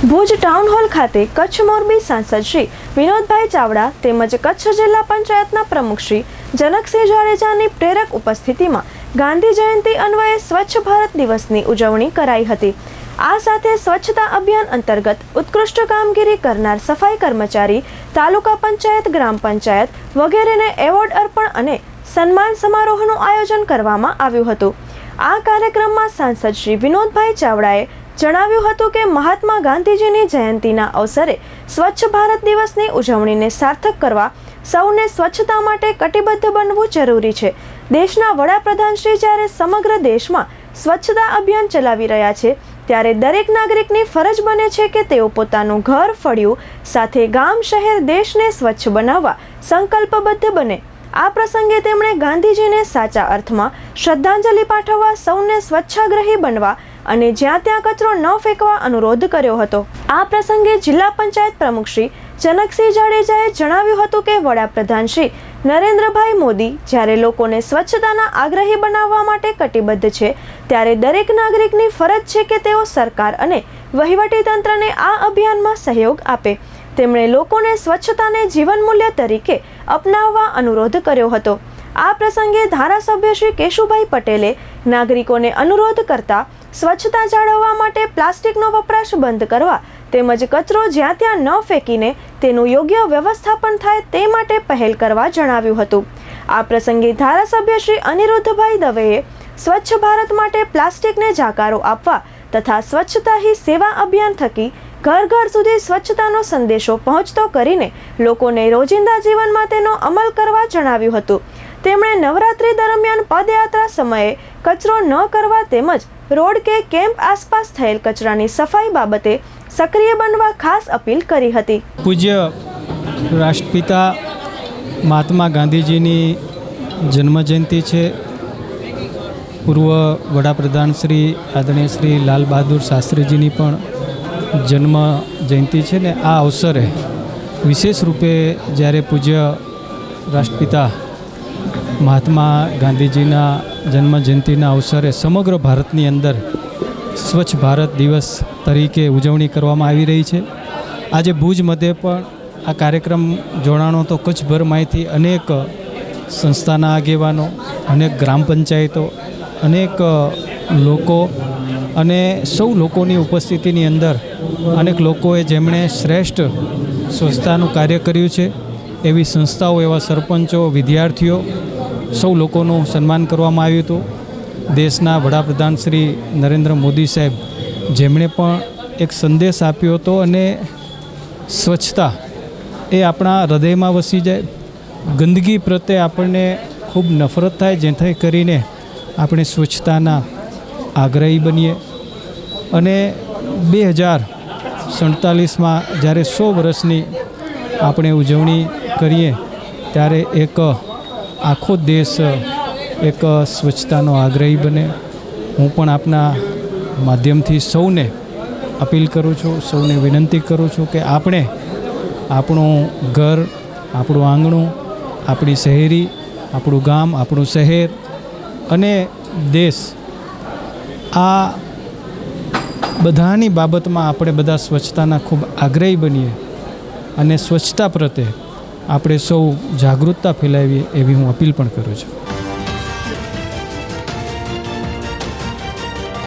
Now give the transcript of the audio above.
Bhuj town hall ખાતે કચ્છ મોરબી સાંસદ શ્રી વિનોદભાઈ ચાવડા તેમજ કચ્છ જિલ્લા પંચાયતના પ્રમુખ શ્રી જનકસિંહ જાડેજાની પ્રેરક ઉપસ્થિતિમાં ગાંધી જયંતિ અન્વયે સ્વચ્છ ભારત દિવસની ઉજવણી કરાઈ હતી. આ સાથે સ્વચ્છતા અભિયાન અંતર્ગત ઉત્કૃષ્ટ કામગીરી કરનાર સફાઈ કર્મચારી, તાલુકા પંચાયત, ગ્રામ પંચાયત વગેરેને એવોર્ડ અર્પણ અને સન્માન સમારોહનું આયોજન કરવામાં આવ્યું હતું. આ કાર્યક્રમમાં સાંસદ શ્રી વિનોદભાઈ ચાવડાએ જણાવ્યું હતું કે મહાત્મા ગાંધીજીની જયંતિના અવસરે સ્વચ્છ ભારત દિવસની ઉજવણીને સાર્થક કરવા સૌને સ્વચ્છતા માટે કટિબદ્ધ બનવું જરૂરી છે. દેશના વડાપ્રધાન શ્રી જ્યારે સમગ્ર દેશમાં સ્વચ્છતા અભિયાન ચલાવી રહ્યા છે, ત્યારે દરેક નાગરિકની ફરજ બને છે કે તેઓ પોતાનું ઘર, ફળિયું સાથે ગામ, શહેર, દેશને સ્વચ્છ બનાવવા સંકલ્પબદ્ધ બને. આ પ્રસંગે તેમણે ગાંધીજીને સાચા અર્થમાં શ્રદ્ધાંજલિ પાઠવવા, સૌને સ્વચ્છાગ્રહી બનવા અને જ્યાં ત્યાં કચરો ન ફેંકવા અનુરોધ કર્યો હતો. આ પ્રસંગે જિલ્લા પંચાયત પ્રમુખ શ્રી જનકસિંહ જાડેજાએ જણાવ્યું હતું કે વડાપ્રધાન શ્રી નરેન્દ્રભાઈ મોદી જ્યારે લોકોને સ્વચ્છતાના આગ્રહી બનાવવા માટે કટિબદ્ધ છે, ત્યારે દરેક નાગરિકની ફરજ છે કે તેઓ સરકાર અને વહીવટીતંત્રને આ અભિયાનમાં સહયોગ આપે. તેમણે લોકોને સ્વચ્છતાને જીવન મૂલ્ય તરીકે અપનાવવા અનુરોધ કર્યો હતો. આ પ્રસંગે ધારાસભ્ય શ્રી કેશુભાઈ પટેલે નાગરિકોને અનુરોધ કરતા સ્વચ્છતા જાળવવા માટે પ્લાસ્ટિકનો વપરાશ બંધ કરવા તેમજ કચરો જ્યાં ત્યાં ન ફેંકીને તેનું યોગ્ય વ્યવસ્થાપન થાય તે માટે પહેલ કરવા જણાવ્યું હતું. આ પ્રસંગે ધારાસભ્ય શ્રી અનિરુદ્ધભાઈ દવેએ સ્વચ્છ ભારત માટે પ્લાસ્ટિકને જાકારો આપવા તથા સ્વચ્છતા હી સેવા અભિયાન થકી ઘર ઘર સુધી સ્વચ્છતાનો સંદેશો પહોંચતો કરીને લોકોને રોજિંદા જીવનમાં તેનો અમલ કરવા જણાવ્યું હતું. તેમણે નવરાત્રી દરમિયાન પદયાત્રા સમયે કચરો ન કરવા તેમજ રોડ કે કેમ્પ આસપાસ થયેલ કચરાની સફાઈ બાબતે સક્રિય બનવા ખાસ અપીલ કરી હતી. પૂજ્ય રાષ્ટ્રપિતા મહાત્મા ગાંધીજીની જન્મજયંતિ છે. પૂર્વ વડાપ્રધાન શ્રી આદરણીય શ્રી લાલ બહાદુર શાસ્ત્રીજીની પણ જન્મ જયંતિ છે ને આ અવસરે વિશેષ રૂપે જ્યારે પૂજ્ય રાષ્ટ્રપિતા મહાત્મા ગાંધીજીના જન્મ જયંતિના અવસરે સમગ્ર ભારતની અંદર સ્વચ્છ ભારત દિવસ તરીકે ઉજવણી કરવામાં આવી રહી છે. આજે ભુજ મધ્યે પણ આ કાર્યક્રમ જોડાણો તો કચ્છભરમાંથી અનેક સંસ્થાના આગેવાનો, અનેક ગ્રામ પંચાયતો, અનેક લોકો અને સૌ લોકોની ઉપસ્થિતિની અંદર અનેક લોકોએ જેમણે શ્રેષ્ઠ સ્વચ્છતાનું કાર્ય કર્યું છે. એવી સંસ્થાઓ, એવા સરપંચો, વિદ્યાર્થીઓ સૌ લોકોનું સન્માન કરવામાં આવ્યું હતું. દેશના વડાપ્રધાન શ્રી નરેન્દ્ર મોદી સાહેબ, જેમણે પણ એક સંદેશ આપ્યો હતો અને સ્વચ્છતા એ આપણા હૃદયમાં વસી જાય. ગંદકી પ્રત્યે આપણને ખૂબ નફરત થાય, જેથી કરીને આપણે સ્વચ્છતાના આગ્રહી બનીએ. અને બે હજાર સડતાલીસમાં જ્યારે સો વર્ષની આપણે ઉજવણી કરીએ, ત્યારે એક આખો દેશ એક સ્વચ્છતાનો આગ્રહી બને. હું પણ આપના માધ્યમથી સૌને અપીલ કરું છું, સૌને વિનંતી કરું છું કે આપણે આપણું ઘર, આપણું આંગણું, આપણી શહેરી, આપણું ગામ, આપણું શહેર અને દેશ આ બધાની બાબતમાં આપણે બધા સ્વચ્છતાના ખૂબ આગ્રહી બનીએ અને સ્વચ્છતા પ્રત્યે આપણે સૌ જાગૃતતા ફેલાવીએ એવી હું અપીલ પણ કરું છું.